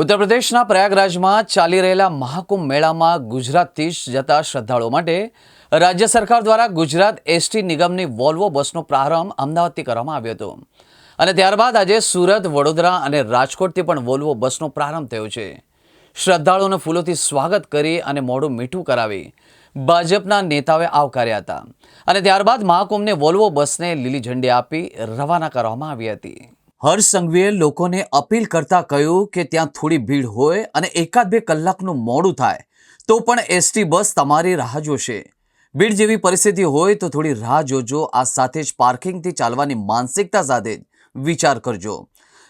ઉત્તર પ્રદેશના પ્રયાગરાજમાં ચાલી રહેલા મહાકુંભ મેળામાં ગુજરાતથી જતા શ્રદ્ધાળુઓ માટે રાજ્ય સરકાર દ્વારા ગુજરાત એસટી નિગમની વોલ્વો બસનો પ્રારંભ અમદાવાદથી કરવામાં આવ્યો હતો. અને ત્યારબાદ આજે સુરત, વડોદરા અને રાજકોટથી પણ વોલ્વો બસનો પ્રારંભ થયો છે. શ્રદ્ધાળુઓને ફૂલોથી સ્વાગત કરી અને મોઢું મીઠું કરાવી ભાજપના નેતાઓએ આવકાર્યા હતા. અને ત્યારબાદ મહાકુંભને વોલ્વો બસને લીલી ઝંડી આપી રવાના કરવામાં આવી હતી. હર્ષ સંઘવીએ લોકોને અપીલ કરતા કહ્યું કે ત્યાં થોડી ભીડ હોય અને એકાદ બે કલાકનું મોડું થાય, તો પણ એસટી બસ તમારી રાહ જોશે. ભીડ જેવી પરિસ્થિતિ હોય તો થોડી રાહ જોજો, આ સાથે જ પાર્કિંગથી ચાલવાની માનસિકતા સાથે વિચાર કરજો.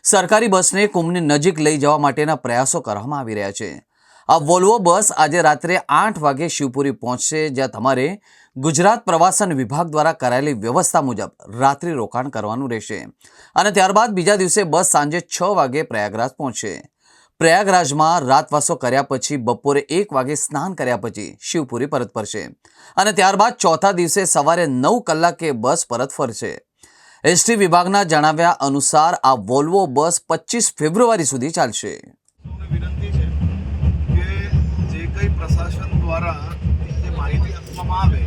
સરકારી બસને કુંભની નજીક લઈ જવા માટેના પ્રયાસો કરવામાં આવી રહ્યા છે. આ વોલ્વો બસ આજે રાત્રે આઠ વાગે શિવપુરી પહોંચશે, જ્યાં તમારે ગુજરાત પ્રવાસન વિભાગ દ્વારા કરાયેલી વ્યવસ્થા મુજબ રાત્રિ રોકાણ કરવાનું રહેશે. અને ત્યારબાદ બીજા દિવસે બસ સાંજે છ વાગે પ્રયાગરાજ પહોંચશે. પ્રયાગરાજમાં રાતવાસો કર્યા પછી બપોરે એક વાગે સ્નાન કર્યા પછી શિવપુરી પરત ફરશે. અને ત્યારબાદ ચોથા દિવસે સવારે નવ કલાકે બસ પરત ફરશે. એસટી વિભાગના જણાવ્યા અનુસાર આ વોલ્વો બસ પચીસ ફેબ્રુઆરી સુધી ચાલશે સૌને વિનંતી છે કે જે કંઈ પ્રશાસન દ્વારા જે માહિતી આપવામાં આવે,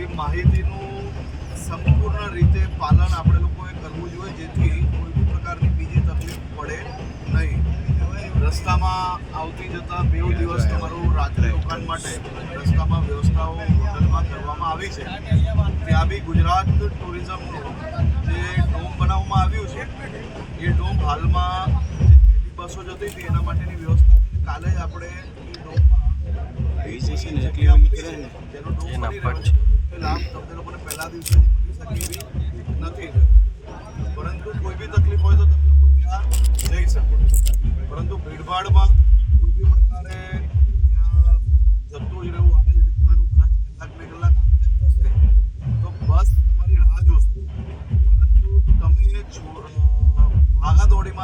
એ માહિતીનું સંપૂર્ણ રીતે પાલન આપણે લોકોએ કરવું જોઈએ, જેથી કોઈ પણ પ્રકારની બીજી તકલીફ પડે નહીં. રસ્તામાં આવતી જતા બે દિવસ તમારું રાત્રે રોકાણ માટે રસ્તામાં વ્યવસ્થાઓ હોટલમાં કરવામાં આવી છે. ત્યાં બી ગુજરાત ટુરિઝમનું જે ડોમ બનાવવામાં આવ્યું છે, એ ડોમ હાલમાં બસો જતી હતી, એના માટેની વ્યવસ્થા કાલે જ આપણે એ રહ્યો છે એ તમને લોકોને પહેલા દિવસે નથી પરંતુ કોઈ બી તકલીફ હોય તો તમે લોકો ત્યાં જઈ શકો. પરંતુ ભીડભાડમાં કોઈ બી પ્રકારે ત્યાં જતું રહેવું કદાચ કલાક બે કલાક તો બસ તમારી રાહ જોશે. પરંતુ તમે છો- અ,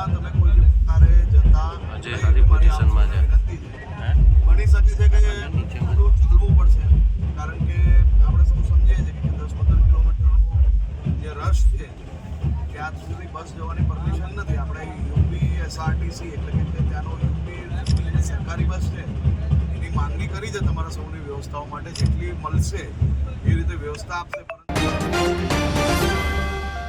તમે કોઈ બી પ્રકારે જતા ત્યાં સુધી બસ જવાની પરમિશન નથી. આપણે યુપી એસઆરટીસી એટલે કે ત્યાંનો યુપી સરકારી બસ છે, એની માંગણી કરી છે તમારા સૌની વ્યવસ્થાઓ માટે. જેટલી મળશે એ રીતે વ્યવસ્થા આપશે